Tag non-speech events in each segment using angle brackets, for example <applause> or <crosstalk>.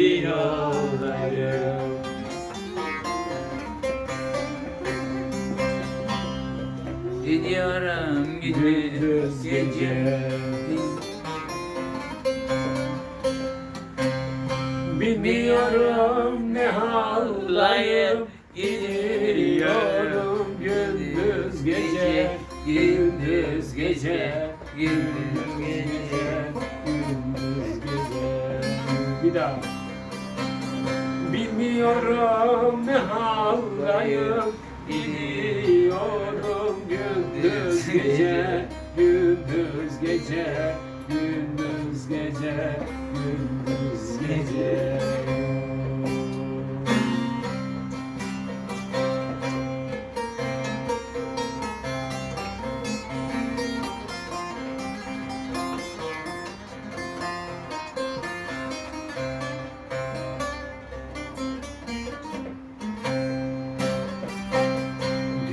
bir yoldayım Gidiyorum gündüz gece. Bilmiyorum ne haldayım Gidiyorum gündüz gece Gündüz gece. Gündüz gece Gündüz gece. Bir daha Bilmiyorum ne haldayım Gidiyorum. Gündüz gece Gündüz gece Gündüz gece Gündüz gece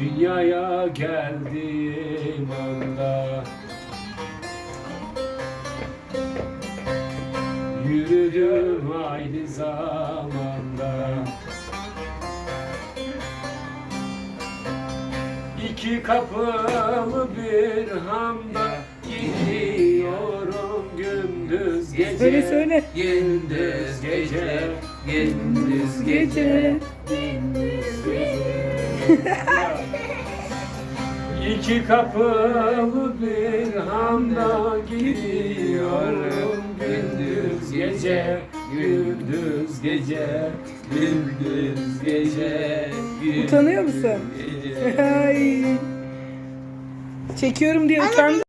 Dünyaya geldiğim anda. Yürüdüm aynı zamanda. İki kapılı bir hamda Gidiyorum gündüz gece. Söyle, söyle. Gündüz gece Gündüz gece. Gündüz gece <laughs> İki kapılı bir hamda gidiyorum gündüz gece gündüz gece gündüz gece gündüz Utanıyor musun? gece. Ay. Çekiyorum diye utandım.